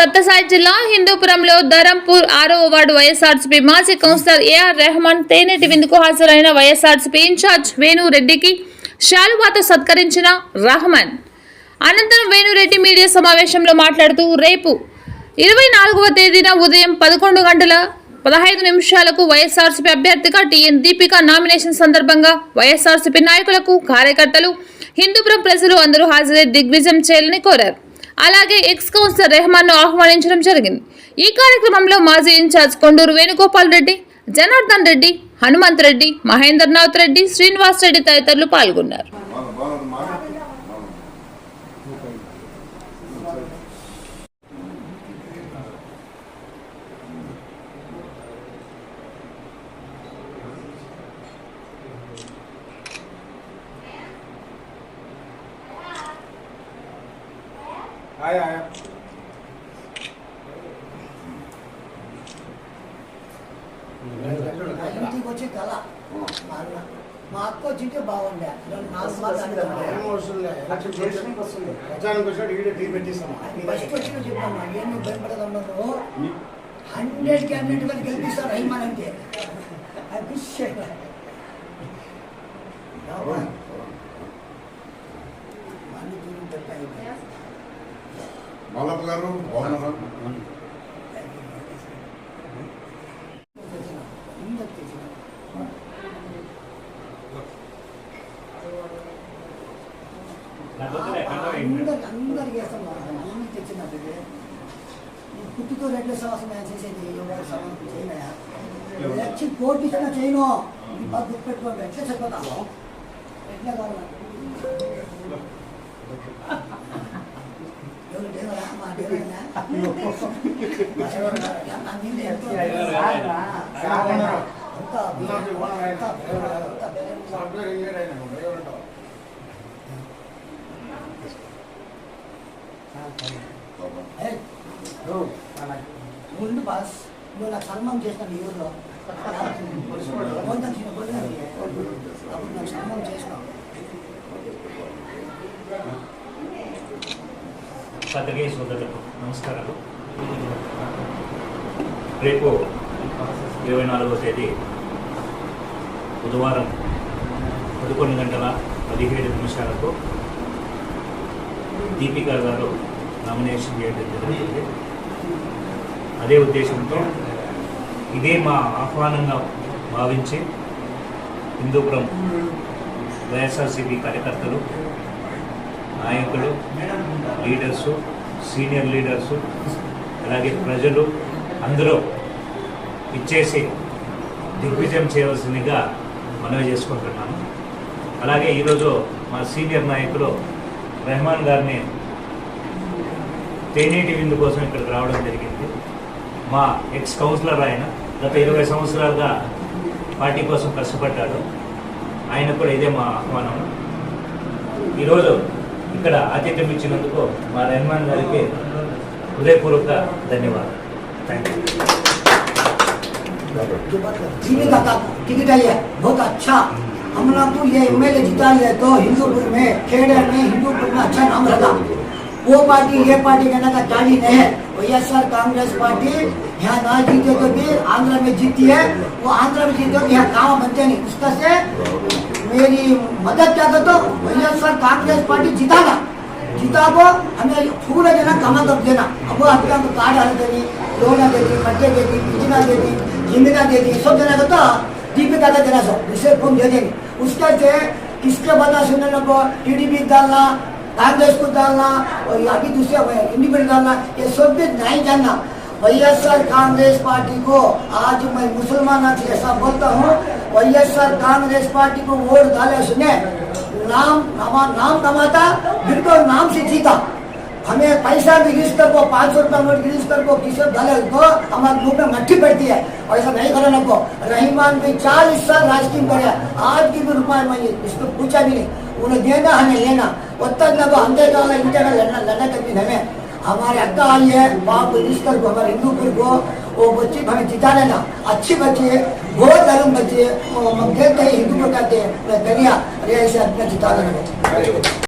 సత్యసాయి జిల్లా హిందూపురంలో ధరంపూర్ ఆరో వార్డు వైఎస్ఆర్సీపీ మాజీ కౌన్సిలర్ ఏఆర్ రెహమాన్ తేనెటి విందుకు హాజరైన వైఎస్ఆర్సీపీ ఇన్ఛార్జ్ వేణురెడ్డికి శాలువాతో సత్కరించిన రహమాన్. అనంతరం వేణురెడ్డి మీడియా సమావేశంలో మాట్లాడుతూ రేపు ఇరవై నాలుగవ తేదీన ఉదయం పదకొండు గంటల పదహైదు నిమిషాలకు వైఎస్ఆర్సీపీ అభ్యర్థిగా టీఎన్ దీపిక నామినేషన్ సందర్భంగా వైఎస్ఆర్సీపీ నాయకులకు కార్యకర్తలు హిందూపురం ప్రజలు అందరూ హాజరై దిగ్విజయం చేయాలని కోరారు. అలాగే ఎక్స్ కౌన్సిలర్ రెహమాన్ను ఆహ్వానించడం జరిగింది. ఈ కార్యక్రమంలో మాజీ ఇన్ఛార్జ్ కొండూరు వేణుగోపాల్ రెడ్డి జనార్దన్ రెడ్డి హనుమంత్ రెడ్డి మహేంద్రనాథ్ రెడ్డి శ్రీనివాస్ రెడ్డి తదితరులు పాల్గొన్నారు. आया आया ఇంటికి వచ్చి కళ మా అన్న మా అక్క వచ్చింటే బాగుండే నాకు మాత్రం ఏం అవసరం లేదు. ఎలక్షన్ చేసినాక వస్తుంది. ప్రచారానికి వచ్చినట్టు ఈడే టీ పెట్టిస్తాం. ఫస్ట్ వచ్చిన చెప్పమ్మా ఏం భయపడదన్నారు హండ్రెడ్ క్యాబినెట్ మీద గెలిపిస్తారు రహిమాన్ అంటే అభిషేక్ మల్లప్ప గారు బాగున్నారా అందరికి వేస్తాం తెచ్చినట్టు పుట్టుతో సంవత్సరం నేను చేసేది ఎవరి సంవత్సరం చేయనయా వచ్చి కోటి ఇచ్చిన చేయను ఈ బాగా ఎట్లా చెప్పదా ఎట్లా కావాలి ముందు బాస్ నువ్వు నాకు సన్మానం చేసిన ఈ ఊర్లో. పత్రికే సోదరులకు నమస్కారాలు. రేపు ఇరవై నాలుగవ తేదీ బుధవారం పదకొండు గంటల పదిహేడు నిమిషాలకు దీపికా గారు నామినేషన్ చేయడం జరిగింది. అదే ఉద్దేశంతో ఇదే మా ఆహ్వానంగా భావించి హిందూపురం వైఎస్ఆర్సీపీ కార్యకర్తలు నాయకులు లీడర్స్ సీనియర్ లీడర్స్ అలాగే ప్రజలు అందరూ ఇచ్చేసి దిగ్విజయం చేయవలసిందిగా మనవి చేసుకుంటున్నాను అలాగే ఈరోజు మా సీనియర్ నాయకులు రెహమాన్ గారిని తేనీటి విందు కోసం ఇక్కడికి రావడం జరిగింది. మా ఎక్స్ కౌన్సిలర్ ఆయన గత ఇరవై సంవత్సరాలుగా పార్టీ కోసం కష్టపడ్డాడు. ఆయన కూడా ఇదే మా ఆహ్వానం ఈరోజు ఇక్కడ ఆతిథ్యం ఇచ్చినందుకు మా రెహమాన్ గారికి హృదయపూర్వక ధన్యవాదాలు థ్యాంక్ యూ जीविका का टिकट आई है बहुत अच्छा हम लोग को ये एमएलए जिता लिया तो हिंदूपुर में खेड़े में हिंदूपुर में अच्छा नाम रखा वो पार्टी ये पार्टी कहने का चाली नहीं है वैएसआर कांग्रेस पार्टी यहाँ ना जीते तो भी आंध्र में जीती है वो आंध्र में जीते तो यहाँ काम बनते नहीं उसका से मेरी मदद क्या तो वैएसआर कांग्रेस पार्टी जिताना। जीता को हमें पूरा देना कमा तब देना। अब आपका कार्ड हल देनी लोन देती मट्टे देती पिछना देती जिंदगा देती, सब देना तो दीपिका का देना सब उसे फ़ोन दे देंगे। उसका से किसके बता सुनने को टीडीपी डालना, कांग्रेस को डालना, और अभी दूसरे इंडिपेंडेंट डालना, ये सब भी नहीं जानना। वैएसआर कांग्रेस पार्टी को आज मैं मुसलमान आज ऐसा बोलता हूँ, वैएसआर कांग्रेस पार्टी को वोट डाले सुने नाम नामा नाम कमाता बिल्कुल नाम से जीता। हमें पैसा भी कर को पाँच सौ रुपया नोट गिरीश कर को किसी डाले तो हमारे मुँह में मट्टी पड़ती है। और ऐसा नहीं करना को। रहीमान भी चालीस साल राजकीय करे आज की भी रुपये मैं इसको पूछा भी नहीं। उन्हें देना हमें लेना। उतना ना तो हम दे डाला इनके का लड़ना लड़ना तक हमें हमारे अक्का आई है बाप रिश्तर को हमारे हिंदू फिर को वो बच्ची हमें जिता लेना अच्छी बच्ची है, बहुत धर्म बच्ची है। वो हम कहते हैं, हिंदू को कहते हैं, मैं करिया अरे ऐसे अपना जिता लेना